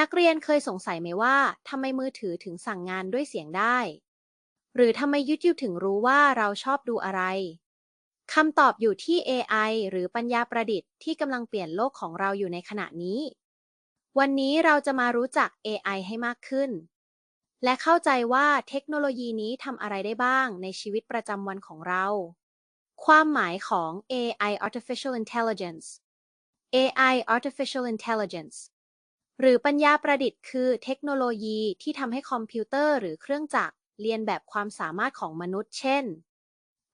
นักเรียนเคยสงสัยไหมว่าทำไมมือถือถึงสั่งงานด้วยเสียงได้ หรือทำไม YouTube ถึงรู้ว่าเราชอบดูอะไรคำตอบอยู่ที่ AI หรือปัญญาประดิษฐ์ที่กำลังเปลี่ยนโลกของเราอยู่ในขณะนี้ วันนี้เราจะมารู้จัก AI ให้มากขึ้น และเข้าใจว่าเทคโนโลยีนี้ทำอะไรได้บ้างในชีวิตประจำวันของเรา ความหมายของ AI Artificial Intelligence AI Artificial Intelligence หรือปัญญาประดิษฐ์คือเทคโนโลยีที่ทำให้คอมพิวเตอร์หรือเครื่องจักรเรียนแบบความสามารถของมนุษย์ เช่น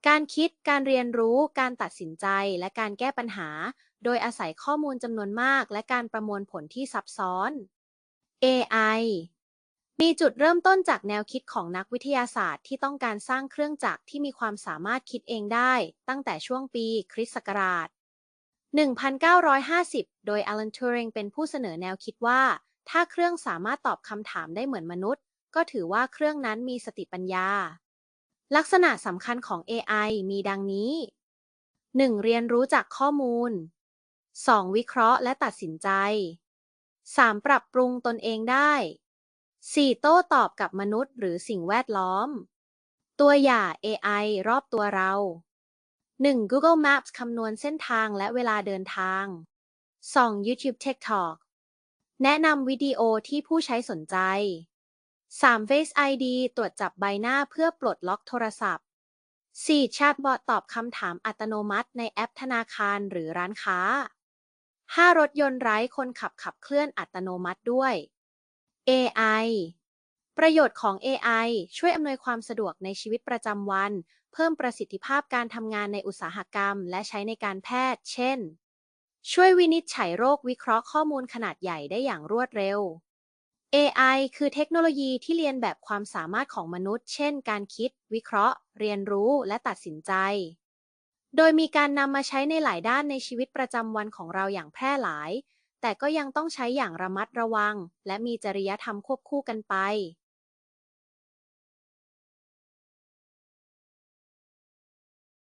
การคิด การเรียนรู้ การตัดสินใจ และการแก้ปัญหา โดยอาศัยข้อมูลจำนวนมาก และการประมวลผลที่ซับซ้อน AI มีจุดเริ่มต้นจากแนวคิดของนักวิทยาศาสตร์ที่ต้องการสร้างเครื่องจักรที่มีความสามารถคิดเองได้ ตั้งแต่ช่วงปีคริสต์ศักราช 1950 โดยอลันทูริงเป็นผู้เสนอแนวคิดว่า ถ้าเครื่องสามารถตอบคำถามได้เหมือนมนุษย์ ก็ถือว่าเครื่องนั้นมีสติปัญญา ลักษณะสำคัญของ AI มีดังนี้ 1. เรียนรู้จากข้อมูล 2. วิเคราะห์และตัดสินใจ 3. ปรับปรุงตนเองได้ 4. โต้ตอบกับมนุษย์หรือสิ่งแวดล้อม ตัวอย่าง AI รอบตัวเรา 1. Google Maps คำนวณเส้นทางและเวลาเดินทาง 2. YouTube TikTok แนะนำวิดีโอที่ผู้ใช้สนใจ 3. Face ID ตรวจจับใบหน้าเพื่อปลดล็อกโทรศัพท์ 4. Chatbot ตอบคำถามอัตโนมัติในแอปธนาคารหรือร้านค้า 5. รถยนต์ไร้คนขับขับเคลื่อนอัตโนมัติด้วย AI ประโยชน์ของ AI ช่วยอำนวยความสะดวกในชีวิตประจำวัน เพิ่มประสิทธิภาพการทำงานในอุตสาหกรรม และใช้ในการแพทย์ เช่น ช่วยวินิจฉัยโรควิเคราะห์ข้อมูลขนาดใหญ่ได้อย่างรวดเร็ว AI คือเทคโนโลยีที่เรียนแบบความสามารถของมนุษย์ เช่น การคิด วิเคราะห์ เรียนรู้และตัดสินใจ โดยมีการนำมาใช้ในหลายด้านในชีวิตประจำวันของเราอย่างแพร่หลาย แต่ก็ยังต้องใช้อย่างระมัดระวัง และมีจริยธรรมควบคู่กันไป